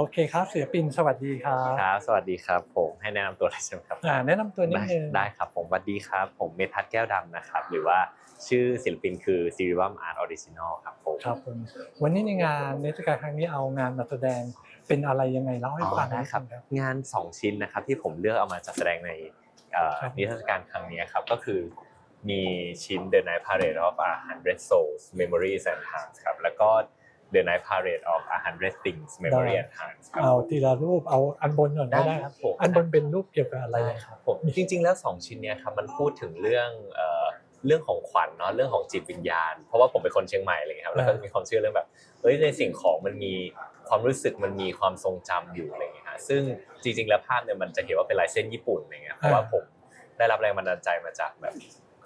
โอเคครับศิลปินสวัสดีครับครับ สวัสดีครับผมให้แนะนำตัวเลยใช่ไหมครับอ่าแนะนำตัวนิดได้นึงได้ครับผมสวัสดีครับ ผมเมทัศน์แก้วดำนะครับ หรือว่าชื่อศิลปินคือซีรีวัมอาร์ตออริจินอลครับผมครับผมวันนี้ในงานนิทรรศการครั้งนี้เอางานมาแสดงเป็นอะไรยังไงเล่าให้อ๋อฟังได้นิดครับนึงครับงาน 2 ชิ้นนะครับที่ผมเลือกเอามาจัดแสดงในเอ่อครับ นิทรรศการครั้งนี้ครับก็คือมีชิ้น The Night Parade of a Hundred Souls Memories and Hearts ครับแล้วก็ The Night Parade of a Hundred Things Memory and Hearts ครับเอาทีละรูปเอาอันบนก่อนก็ได้ครับผมอันบนเป็นรูปเกี่ยวกับอะไรได้ครับผมจริง ๆ แล้ว 2 ชิ้นเนี้ยครับมันพูดถึงเรื่องเอ่อเรื่องของขวัญเนาะเรื่องของจิตวิญญาณ เพราะว่าผมเป็นคนเชียงใหม่อะไรอย่างเลยครับแล้วก็จะมีความเชื่อเรื่องแบบเอ้ยในสิ่งของมันมีความรู้สึกมันมีความทรงจำอยู่อะไรอย่างเงี้ยฮะซึ่งจริง ๆ แล้วภาพเนี่ยมันจะเห็นว่าเป็นลายเส้นญี่ปุ่นอะไรเงี้ยเพราะว่าผมได้รับแรงบันดาลใจมาจากแบบ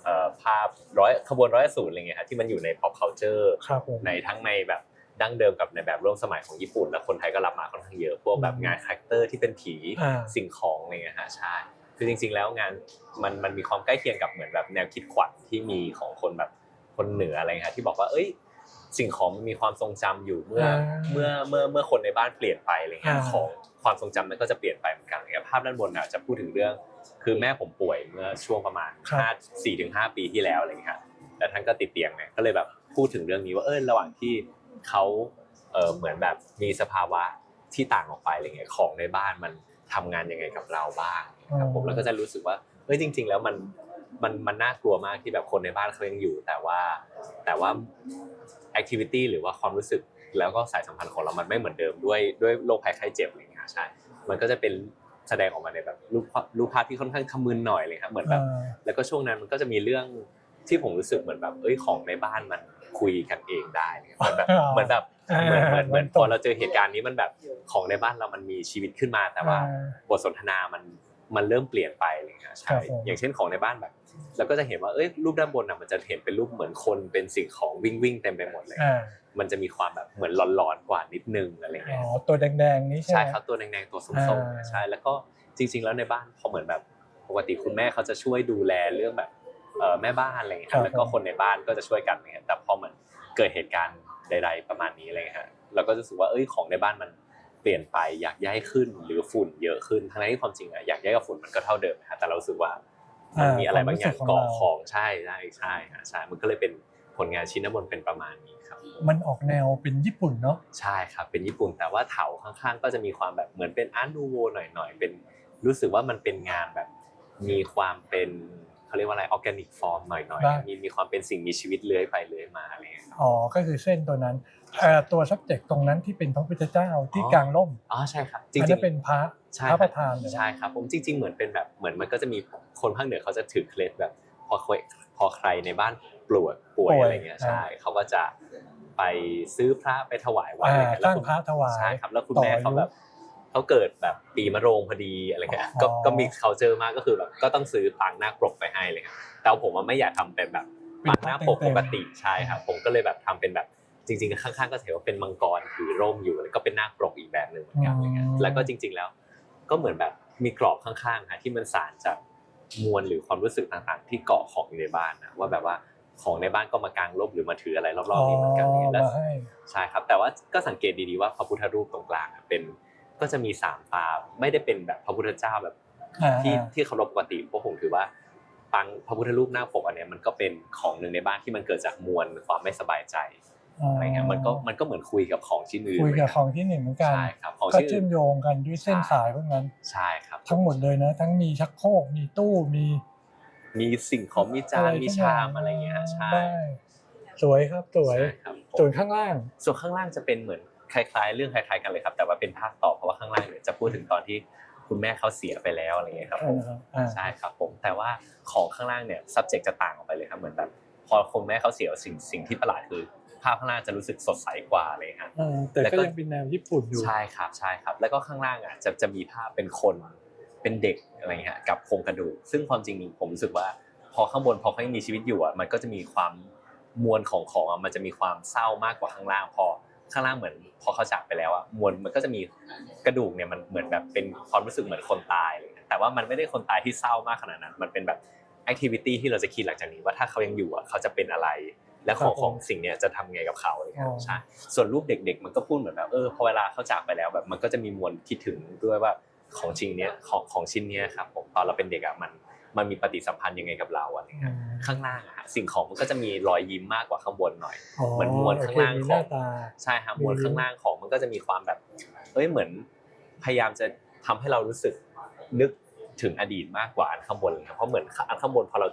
เอ่อภาพร้อยขบวนร้อยสูตรอะไรเงี้ยฮะที่มันอยู่ใน pop culture ครับผมในทั้งในแบบ ดั้งเดิมกับในแบบร่วมสมัยของญี่ปุ่น และคนไทยก็รับมาค่อนข้างเยอะพวกแบบงานคาแรคเตอร์ที่เป็นผีอ่าสิ่งของอะไรเงี้ยฮะใช่คือจริง ๆ แล้วงานมันมันมีความใกล้เคียงกับเหมือนแบบแนวคิดขวัญที่มีของคนแบบคนเหนืออะไรเงี้ยที่บอกว่าเอ้ยสิ่งของมันมีความทรงจำอยู่เมื่ออ่าเมื่อเมื่อเมื่อคนในบ้านเปลี่ยนไปอะไรเงี้ยอ่าของความทรงจำนั้นก็จะเปลี่ยนไปเหมือนกันอะไรเงี้ยภาพด้านบนน่ะจะพูดถึงเรื่อง คือแม่ผมป่วยเมื่อช่วงประมาณห้าสี่ถึงห้าปีที่แล้วอะไรเงี้ยฮะแล้วท่านก็ติดเตียงเนี่ยก็เลยแบบพูดถึงเรื่องนี้ว่าเออระหว่างที่ เขาเออเหมือนแบบมีสภาวะที่ต่างออกไปอะไรเงี้ยของในบ้านมันทำงานยังไงกับเราบ้างครับผมแล้วก็จะรู้สึกว่าเฮ้ยจริง ๆ แล้วมันมันมันน่ากลัวมากที่แบบคนในบ้านเขายังอยู่ แต่ว่าแต่ว่าแอคทิวิตี้หรือว่าความรู้สึกแล้วก็สายสัมพันธ์ของเรามันไม่เหมือนเดิมด้วยด้วยโรคภัยไข้เจ็บอะไรเงี้ยใช่มันก็จะเป็นแสดงออกมาในแบบรูปภาพรูปภาพที่ค่อนข้างขมึนหน่อยเลยครับเหมือนแบบอ่าแล้วก็ช่วงนั้นมันก็จะมีเรื่องที่ผมรู้สึกเหมือนแบบเอ้ยของในบ้านมัน คุยกันเองได้เนี่ยเหมือนแบบอ๋อเหมือนแบบอ่าเหมือนเหมือนเหมือนมันพตกอเราเจอเหตุการณ์นี้มันแบบของในบ้านเรามันมีชีวิตขึ้นมา แต่ว่าอ่าบทสนทนามันมันเริ่มเปลี่ยนไปอะไรเลยครับครัใช่บผมอย่างเช่นของในบ้านแบบเราก็จะเห็นว่าเอ้ยรูปด้านบนน่ะมันจะเห็นเป็นรูปเหมือนคนเป็นสิ่งของวิ่งวิ่งๆเต็มไปหมดเลยอ่ามันจะมีความแบบเหมือนหลอนๆกว่านิดนึงอะไรอ๋เงี้ยอตัวแดงๆนี้ใช่ใช่ไหมครับตัวแดงๆตัวส้มอ่าๆใช่แล้วก็จริง ๆ แล้วในบ้านพอเหมือนแบบปกติคุณแม่เขาจะช่วยดูแลเรื่องแบบเอ่อ แม่บ้านอะไรเงี้ยครับแล้วก็คนในบ้านก็จะช่วยกันเนี่ยแต่พอเหมือนเกิดเหตุการณ์ใด ๆ ประมาณนี้อะไรเงี้ยฮะเราก็จะรู้สึกว่าเอ้ยของในบ้านมันเปลี่ยนไปอยากย้ายขึ้นหรือฝุ่นเยอะขึ้นทั้งนั้นที่ความจริงอะอยากย้ายกับฝุ่นมันก็เท่าเดิมนะฮะแต่เรารู้สึกว่ามันมีอะไรบางอย่างเกาะของใช่ใช่ใช่ฮะใช่มันก็เลยเป็นผลงานชิ้นน้ำมนต์เป็นประมาณนี้ครับ มันออกแนวเป็นญี่ปุ่นเนาะใช่ครับเป็นญี่ปุ่นแต่ว่าเถาข้างๆ ก็จะมีความแบบเหมือนเป็นอาร์นูโวหน่อยๆเป็นรู้สึกว่ามันเป็นงานแบบมีความเป็น เขาเรียกว่าอะไรออร์แกนิกฟอร์มหน่อยๆ มีมีความเป็นสิ่งมีชีวิตเลื้อยไปเลื้อยมาอะไรอย่างเงี้ยครับอ๋อ ก็คือเส้นตัวนั้นเอ่อตัว subject ตรงนั้นที่เป็นพระพุทธเจ้าที่อ๋อกลางร่มอ๋อใช่ครับจอันรินั้งนเป็นพระๆใช่พระคปรับระธานเลยนะใช่ครับผมจริง ๆ เหมือนเป็นแบบเหมือนมันก็จะมีคนภาคเหนือเขาจะถือเคล็ดแบบ พอเคยพอใครในบ้านป่วยป่วยอะไรเงี้ยใช่เขาก็จะไปซื้อพระไปถวายวัดอ่าอะไรเงี้ยสร้างคุณพระถวายใช่ครับแล้วคุณต่อแม่อายุเขาแบบ เขาเกิดแบบปีมะโรงพอดีอะไรเงี้ยอ๋อก็ก็มี culture มากก็คือแบบก็ต้องซื้อปางหน้าปกไปให้เลยครับแต่ว่าผมว่าไม่อยากทำเป็นแบบปางหน้าปกปกติใช่ครับผมก็เลยแบบทำเป็นแบบจริงๆข้างๆก็ถือว่าเป็นมังกรถือร่มอยู่แล้วก็เป็นหน้าปกอีกแบบหนึ่งเหมือนกันอะไรเงี้ยแล้วก็จริง ๆแล้ว ก็เหมือนแบบมีกรอบข้างๆฮะที่มันสารจากมวลหรือความรู้สึกต่างๆ ที่เกาะของอยู่ในบ้านนะว่าแบบว่าของในบ้านก็มากางร่มหรือมาถืออะไรรอบๆนี้เหมือนกันอะไรเงี้ยแล้วมาให้ใช่ครับ แต่ว่าก็สังเกตดีๆว่าพระพุทธรูปตรงกลางอะเป็น ก็จะมีสามตาไม่ได้เป็นแบบพระพุทธเจ้าแบบอ่าที่ที่เคารพปกติเพราะผมถือว่าปังพระพุทธรูปหน้าปกอันเนี้ยมันก็เป็นของหนึ่งในบ้านที่มันเกิดจากมวลความไม่สบายใจอะไรเงี้ยมันก็มันก็เหมือนคุยกับของชิ้นอื่นคุยกับเหขมือนงที่หนึ่งเหมือนกันใช่ครับของก็ชิ้นเชื่อื่อมนโยงกันด้วยเส้นใช่สายพวกนั้นใช่ครับ ทั้งหมดเลยนะ ทั้งมีชักโครกมีตู้มี มีสิ่งของมีจานมีชามอะไรเงี้ยใช่ได้สวยครับสวยใช่ครับผมส่วนข้างล่าง ส่วนข้างล่างจะเป็นเหมือน คล้ายๆ เรื่องคล้ายๆกันเลยครับ แต่ว่าเป็นภาคต่อเพราะว่าข้างล่างเนี่ยจะพูดถึงตอนที่คุณแม่เขาเสียไปแล้วอะไรเงี้ยครับผมอ่าใช่ครับผมแต่ว่าของข้างล่างเนี่ย subject จะต่างออกไปเลยครับเหมือนแบบพอคุณแม่เขาเสียสิ่งสิ่งที่ประหลาดคือภาพข้างล่างจะรู้สึกสดใสกว่าเลยครับอ่าแต่แล้วก็ก็ยังเป็นแนวญี่ปุ่นอยู่ใช่ครับใช่ครับ แล้วก็ข้างล่างอะจะจะมีภาพเป็นคนเป็นเด็กอะไรเงี้ยกับโครงกระดูกซึ่งความจริงผมรู้สึกว่า พอข้างบนพอเขายังมีชีวิตอยู่อะมันก็จะมีความมวลของของอะมันจะมีความเศร้ามากกว่าข้างล่างพอ ข้างล่างเหมือนพอเขาจากไปแล้วอะมวลมันก็จะมีกระดูกเนี่ยมันเหมือนแบบเป็นความรู้สึกเหมือนคนตายเลยแต่ว่ามันไม่ได้คนตายที่เศร้ามากขนาดนั้น มันเป็นแบบแอคทิวิตี้ที่เราจะคิดหลังจากนี้ว่าถ้าเขายังอยู่อะเขาจะเป็นอะไร และของครับผมของสิ่งเนี้ยจะทำไงกับเขาอะไรเงี้ยอ๋อใช่ส่วนรูปเด็ก ๆ มันก็พูดเหมือนแบบเออพอเวลาเขาจากไปแล้วแบบมันก็จะมีมวลคิดถึงด้วยว่าของจริงเนี้ยของของชิ้นเนี้ยครับผมตอนเราเป็นเด็กอะมัน มันมีปฏิสัมพันธ์ยังไงกับเราอะไรอืเงี้ยมข้างล่างอะฮะสิ่งของมันก็จะมีรอยยิ้มมากกว่าข้างบนหน่อยอ๋อเหมือนมวลข้างล่างโอเคมีของหน้าตาใช่ครับมวลอืมข้างล่างของมันก็จะมีความแบบเอ้ยเหมือนพยายามจะทำให้เรารู้สึกนึกถึงอดีตมากกว่าอันข้างบนเลยครับเพราะเหมือนอันข้างบนพอเรา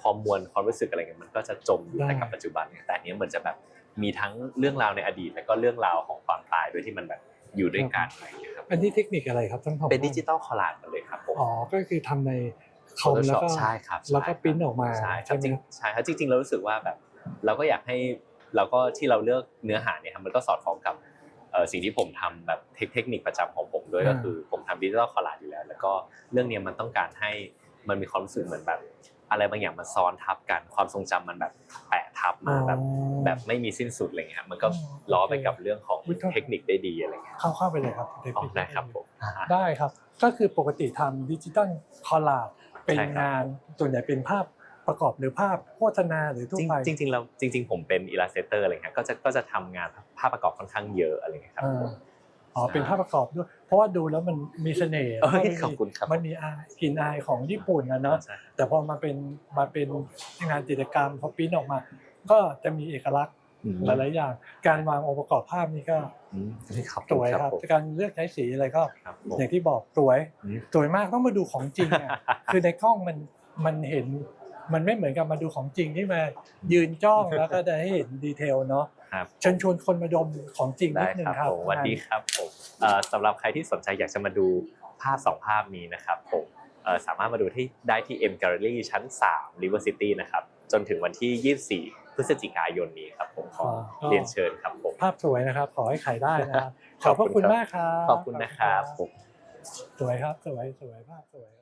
พอมวลความรู้สึกอะไรเงี้ยมันก็จะจมอยู่ในกับปัจจุบันเนี่ยแต่อันเนี้ยเหมือนจะแบบมีทั้งเรื่องราวในอดีต แล้วก็เรื่องราวของความตายด้วยที่มันแบบอยู่ด้วยกันอะไรอย่างเงี้ยครับอันนี้เทคนิคอะไรครับทั้งสองเป็นดิจิตอลคอลลาจหมดเลยครับผมอ๋อก็คือทำใน คอมแล้วก็ใช่ครับแล้วก็ใช่ครับปริ้นออกมาใช่คใช่รับไหมจริงใช่ครับจริงๆเรารู้สึกว่าแบบเราก็อยากให้เราก็ที่เราเลือกเนื้อหาเนี่ยครับมันก็สอดคล้องกับเอ่อสิ่งที่ผมทำแบบเทคเทคนิคประจำของผมด้วยก็คือผมทำดิจิทัลคอลลาจอยู่แล้ว แล้วก็เรื่องเนี้ยมันต้องการให้มันมีความรู้สึกเหมือนแบบ อะไรบางอย่างมันซ้อนทับกันความทรงจำมันแบบแปะทับมาแบบอ๋อแบบไม่มีสิ้นสุดอะไรเงี้ยครับมันก็อ๋อล้อไปโอเคกับเรื่องของอุ๊ยโทษเทคนิคได้ดีอะไรเงี้ยเข้าเข้าไปเลยครับเทคอ๋อนิคได้ครับผมได้ครับ ก็คือปกติทำดิจิตอลคอลลาจ เป็นใช่ครับงานส่วนใหญ่เป็นภาพประกอบหรือภาพโฆษณาหรือทั่วไปจริงจริงๆเราจริง ๆ ผมเป็นอิลลัสเตอร์อะไรเงี้ยก็จะก็จะทำงานภาพประกอบค่อนข้างเยอะอะไรเงี้ยครับอ่าอ๋อเป็นภาพประกอบด้วย เพราะว่าดูแล้วมันมีเสน่ห์เอ้ยแล้วก็ขอบคุณครับมันมีอายกลิ่นอายของญี่ปุ่นนะเนาะใช่แต่พอมาเป็นมาเป็นงานจิตรกรรมพอปริ้นออกมา ก็จะมีเอกลักษณ์อืม หลายๆอย่าง การวางองค์ประกอบภาพนี่ก็อืมขอบสคุณวยครับผมการเลือกใช้สีอะไรก็ครับผมอย่างที่บอกสวยอืมสวยมากต้องมาดูของจริงอะคือในกล้องมันมันเห็นมันไม่เหมือนกับมาดูของจริงที่มายืนจ้องแล้วก็ได้ให้เห็นดีเทลเนาะครับเชิญชวนคนมาดมของจริงนิได้ดนึงครับครับผมสวัสดีครับผมเอ่อสำหรับใครที่สนใจอยากจะมาดูภาพสองภาพนี้นะครับผมเอ่อสามารถมาดูที่ได้ที่ M Gallery ชั้น 3 River City นะครับจนถึงวันที่ 24พ ฤศจิกายนนี้ครับผมขอก็เรียนเชิญครับผมภาพสวยนะครับ ขอให้ขายได้นะครับขขออบบพระคุคุณณครับมากครับขอบคุณนะครับผมสวยครับสวยสวยภาพสวยครับ